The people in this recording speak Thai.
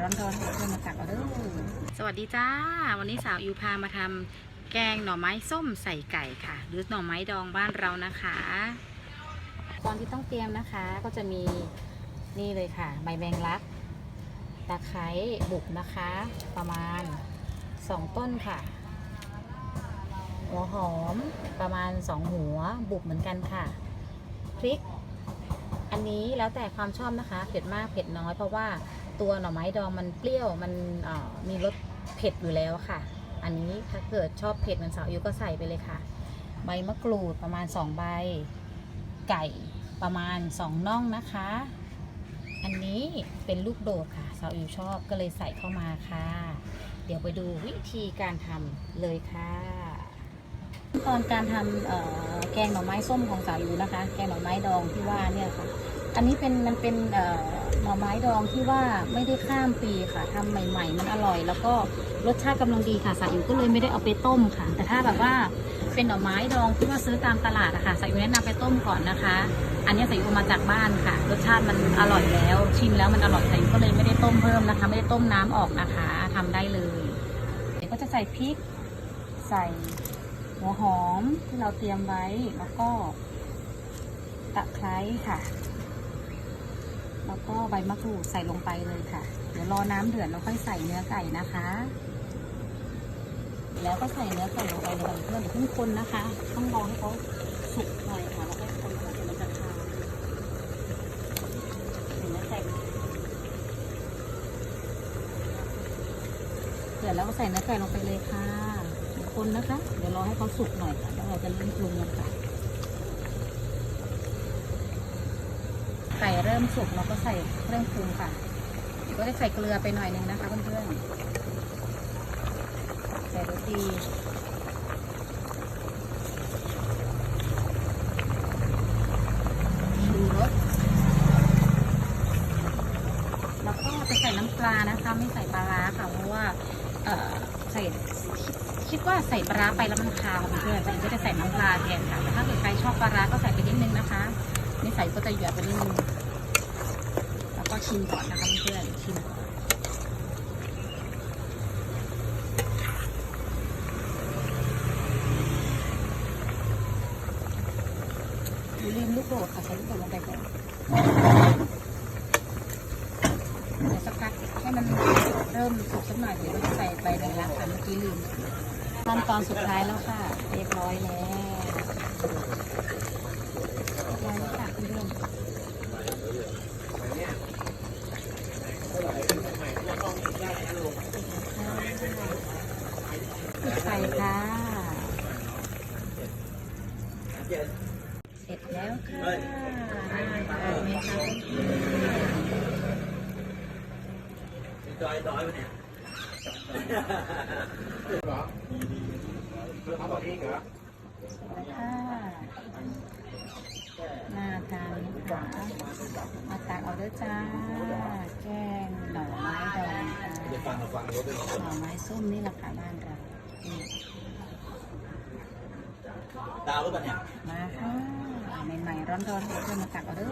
ๆร้อนๆเพื่อนมาตักเอาเด้อสวัสดีจ้า วันนี้สาวอิวพามาทำแกงหน่อไม้ส้มใส่ไก่ค่ะ หรือหน่อไม้ดองบ้านเรานะคะตอนที่ต้องเตรียมนะคะก็จะมีนี่เลยค่ะ ใบแมงลักตะไคร้บุกนะคะ ประมาณ 2 ต้นค่ะ หัวหอมประมาณ 2 หัวบุกเหมือนกันค่ะพริก อันนี้แล้วแต่ความชอบนะคะ เผ็ดมากเผ็ดน้อยเพราะว่า ตัวหน่อไม้ดองมันเปรี้ยวมันมีรสเผ็ดอยู่แล้วค่ะ อันนี้ถ้าเกิดชอบเผ็ดเหมือนสาวยูก็ใส่ไปเลยค่ะ ใบมะกรูดประมาณ 2 ใบ ไก่ประมาณ 2 น่องนะคะ อันนี้เป็นลูกโดดค่ะสาวยูชอบก็เลยใส่เข้ามาค่ะ เดี๋ยวไปดูวิธีการทำเลยค่ะ ตอนการทำแกงหน่อไม้ส้มของสาวยูนะคะ แกงหน่อไม้ดองที่ว่าเนี่ยค่ะ อันนี้เป็นมันเป็นหน่อไม้ดองที่ว่าไม่ได้ข้ามปีค่ะทำใหม่ ๆ มันอร่อย แล้วก็รสชาติกำลังดีค่ะสาวยูก็เลยไม่ได้เอาไปต้มค่ะ แต่ถ้าแบบว่าเป็นหน่อไม้ดองที่ว่าซื้อตามตลาดอะค่ะสาวยูแนะนำไปต้มก่อนนะคะ อันนี้สาวยูมาจากบ้านค่ะ รสชาติมันอร่อยแล้ว ชิมแล้วมันอร่อยสาวยูก็เลยไม่ได้ต้มเพิ่มนะคะ ไม่ได้ต้มน้ำออกนะคะทำได้เลยเดี๋ยวก็จะใส่พริกใส่ หัวหอมที่เราเตรียมไว้แล้วก็ตะไคร้ค่ะ แล้วก็ใบมะกรูดใส่ลงไปเลยค่ะ เดี๋ยวรอน้ำเดือดแล้วค่อยใส่เนื้อไก่นะคะ แล้วก็ใส่เนื้อไก่ลงไปเลยเพื่อนเดี๋ยวเพิ่งคนนะคะ ต้องรอให้เขาสุกหน่อยค่ะแล้วก็คนก่อนเดี๋ยวมันจะคาวเนื้อไก่เดือดแล้วก็ใส่เนื้อไก่ลงไปเลยค่ะ คนนะคะ เดี๋ยวรอให้เขาสุกหน่อยค่ะแล้วเราจะเริ่มปรุงกันค่ะ ไก่เริ่มสุกเราก็ใส่เครื่องปรุงค่ะเดี๋ยวก็ได้ใส่เกลือไปหน่อยนึงนะคะเพื่อนๆใส่รสดีชูรสแล้วก็จะใส่น้ำปลานะคะ ไม่ใส่ปลาร้าค่ะเพราะว่าเออใส่ คิดว่าใส่ปลาร้าไปแล้วมันคาวค่ะเพื่อนแต่ก็จะใส่น้ำปลาแทนค่ะแต่ถ้าเกิดใครชอบปลาร้าก็ใส่ไปนิดนึงนะคะไม่ใส่ก็จะหยอดไปนิดนึงแล้วก็ชิมก่อนนะคะเพื่อนชิมก่อนลืมลูกโดดค่ะใส่ลูกโดดลงไปก่อนเดี๋ยวสักพักให้มัน เริ่มสุกสักหน่อยเดี๋ยวเราจะใส่ใบแมงลักค่ะเมื่อกี้ลืมขั้นตอนสุดท้ายแล้วค่ะ เรียบร้อยแล้วเรียบร้อยแล้วค่ะเพื่อนๆปิดไฟค่ะ เสร็จแล้วค่ะ ออกไหมคะ đói đói bên này ค่ะน่าทานนะคะมาตักเอาเด้อจ้า แกงหน่อไม้ดองค่ะฟังมาฟังรถด้วยหน่อไม้ส้มนี่แหละค่ะบ้านเรานี่ตาวรถ bên này มาค่ะใหม่ๆร้อนๆเพื่อนมาตักเอาเด้อ